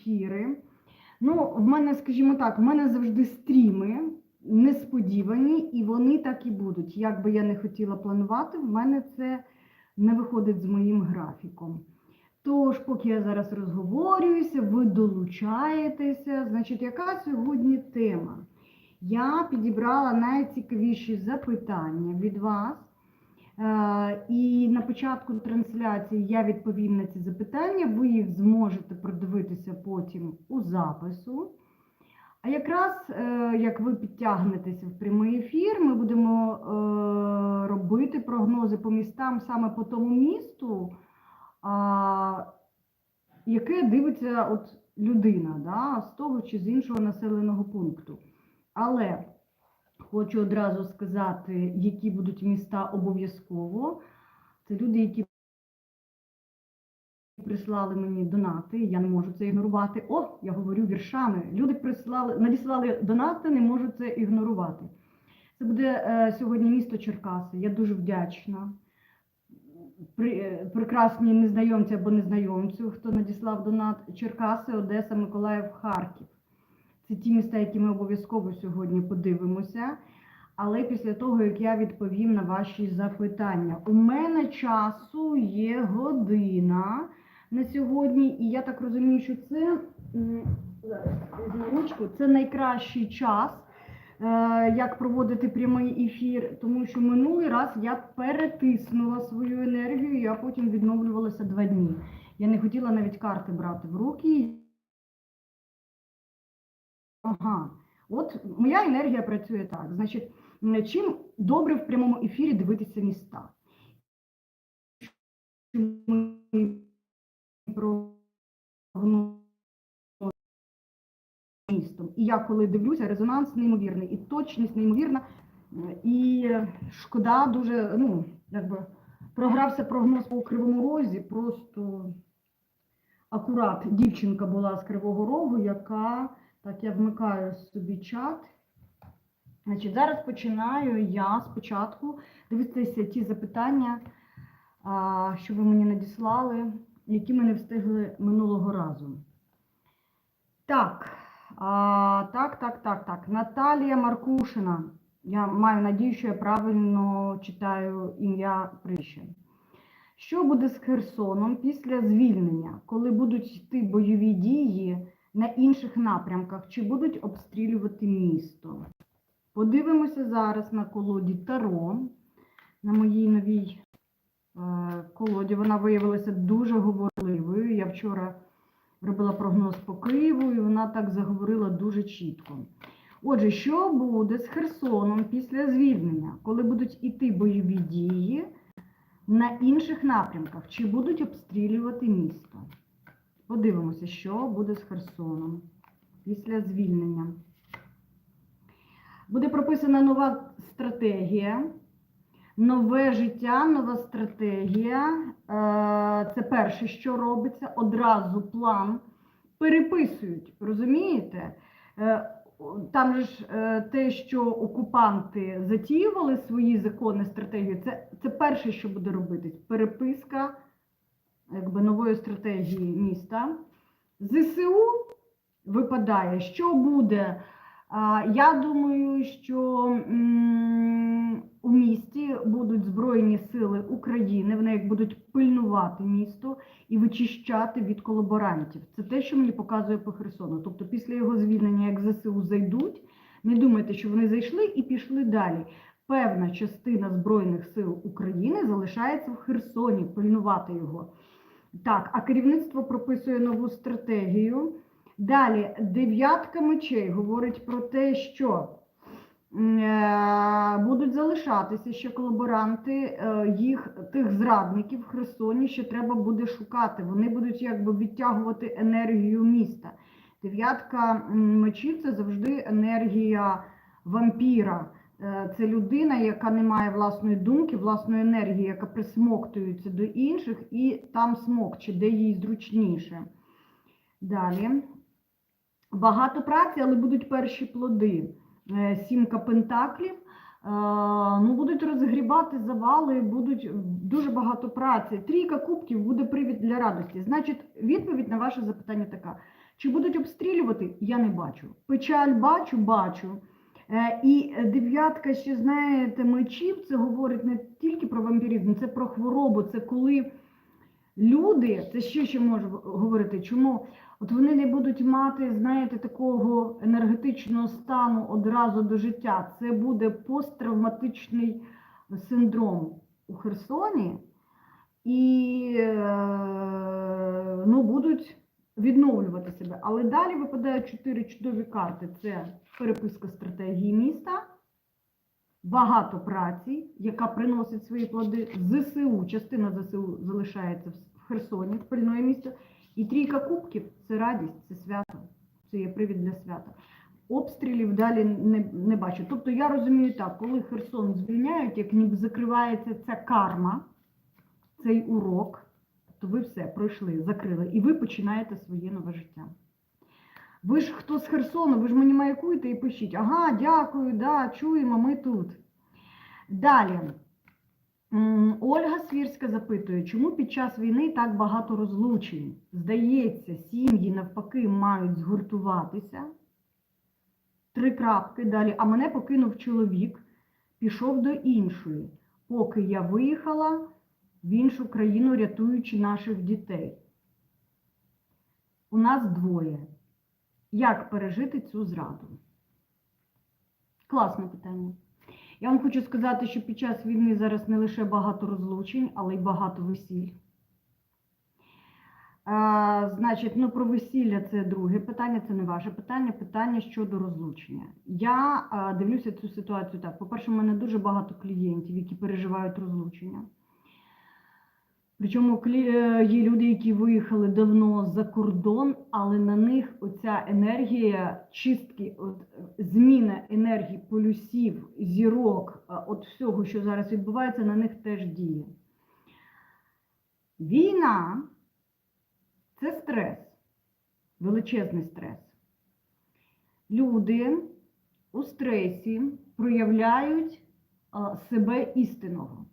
ефіри. Ну, в мене, скажімо так, в мене завжди стріми несподівані, і вони так і будуть. Як би я не хотіла планувати, в мене це не виходить з моїм графіком. Тож, поки я зараз розговорююся, ви долучаєтеся. Значить, яка сьогодні тема? Я підібрала найцікавіші запитання від вас. Е, І на початку трансляції я відповім на ці запитання. Ви їх зможете продивитися потім у запису. А якраз е, як ви підтягнетеся в прямий ефір, ми будемо е, робити прогнози по містам саме по тому місту, яке дивиться от людина да, з того чи з іншого населеного пункту. Але хочу одразу сказати, які будуть міста обов'язково. Це люди, які прислали мені донати, я не можу це ігнорувати. О, я говорю віршами. Люди прислали, надіслали донати, не можу це ігнорувати. Це буде е, сьогодні місто Черкаси. Я дуже вдячна. При, е, прекрасні незнайомці або незнайомцю, хто надіслав донат Черкаси, Одеса, Миколаїв, Харків. Це ті міста, які ми обов'язково сьогодні подивимося. Але після того, як я відповім на ваші запитання, у мене часу є година на сьогодні, і я так розумію, що це ручку, це найкращий час, е, як проводити прямий ефір, тому що минулий раз я перетиснула свою енергію, я потім відновлювалася два дні. Я не хотіла навіть карти брати в руки. Ага, от моя енергія працює так. Значить, чим добре в прямому ефірі дивитися міста? Ми містом. І я коли дивлюся, резонанс неймовірний, і точність неймовірна, і шкода дуже, ну, якби програвся прогноз по Кривому Розі, просто акурат дівчинка була з Кривого Рогу, яка так, я вмикаю собі чат. Значить, зараз починаю я спочатку дивитися ті запитання, що ви мені надіслали, які ми не встигли минулого разу. Так, так, так, так, так. Наталія Маркушина. Я маю надію, що я правильно читаю ім'я прізвище. Що буде з Херсоном після звільнення, коли будуть йти бойові дії на інших напрямках, чи будуть обстрілювати місто? Подивимося зараз на колоді Таро, на моїй новій е, колоді. Вона виявилася дуже говорливою. Я вчора робила прогноз по Києву, і вона так заговорила дуже чітко. Отже, що буде з Херсоном після звільнення, коли будуть іти бойові дії на інших напрямках, чи будуть обстрілювати місто? Подивимося, що буде з Херсоном після звільнення. Буде прописана нова стратегія, нове життя, нова стратегія. Е, Це перше, що робиться. Одразу план переписують, розумієте? Е, Там же ж е, те, що окупанти затіювали свої закони, стратегії, це, це перше, що буде робитись. Переписка якби, нової стратегії міста. ЗСУ випадає, що буде. Я думаю, що у місті будуть Збройні сили України, вони як будуть пильнувати місто і вичищати від колаборантів. Це те, що мені показує по Херсону. Тобто, після його звільнення, як ЗСУ зайдуть, не думайте, що вони зайшли і пішли далі. Певна частина Збройних сил України залишається в Херсоні, пильнувати його. Так, а керівництво прописує нову стратегію. Далі, дев'ятка мечей говорить про те, що е, будуть залишатися ще колаборанти, е, їх тих зрадників в Херсоні ще треба буде шукати. Вони будуть якби відтягувати енергію міста. Дев'ятка мечів це завжди енергія вампіра. Е, Це людина, яка не має власної думки, власної енергії, яка присмоктується до інших, і там смокче, де їй зручніше. Далі. Багато праці, але будуть перші плоди. Е, Сімка пентаклів. Е, Ну, будуть розгрібати завали, будуть дуже багато праці. Трійка кубків буде привід для радості. Значить, відповідь на ваше запитання така: Чи будуть обстрілювати? Я не бачу. Печаль бачу, бачу. Е, І дев'ятка, ще знаєте, мечів, це говорить не тільки про вампіризм, це про хворобу. Це коли люди, це ще ще можу говорити, чому? От вони не будуть мати, знаєте, такого енергетичного стану одразу до життя. Це буде посттравматичний синдром у Херсоні, і е, ну, будуть відновлювати себе. Але далі випадають чотири чудові карти: це переписка стратегії міста, багато праці, яка приносить свої плоди. ЗСУ, частина ЗСУ залишається в Херсоні, в пильне місто. І трійка кубків це радість, це свято, це є привід для свята. Обстрілів далі не, не бачу. Тобто я розумію так, коли Херсон звільняють, як ніби закривається ця карма, цей урок, то ви все пройшли, закрили, і ви починаєте своє нове життя. Ви ж хто з Херсону, ви ж мені маякуєте і пишіть, ага, дякую, да, чуємо, ми тут. Далі. Ольга Свірська запитує, чому під час війни так багато розлучень? Здається, сім'ї навпаки мають згуртуватися. Три крапки далі. А мене покинув чоловік, пішов до іншої, поки я виїхала в іншу країну, рятуючи наших дітей. У нас двоє. Як пережити цю зраду? Класне питання. Я вам хочу сказати, що під час війни зараз не лише багато розлучень, але й багато весіль. А, значить, ну про весілля це друге питання, це не ваше питання. Питання щодо розлучення. Я а, дивлюся цю ситуацію так. По-перше, у мене дуже багато клієнтів, які переживають розлучення. Причому е, є люди, які виїхали давно за кордон, але на них оця енергія чистки, от, е, зміна енергії полюсів, зірок, е, от всього, що зараз відбувається, на них теж діє. Війна це стрес, величезний стрес. Люди у стресі проявляють себе істинного.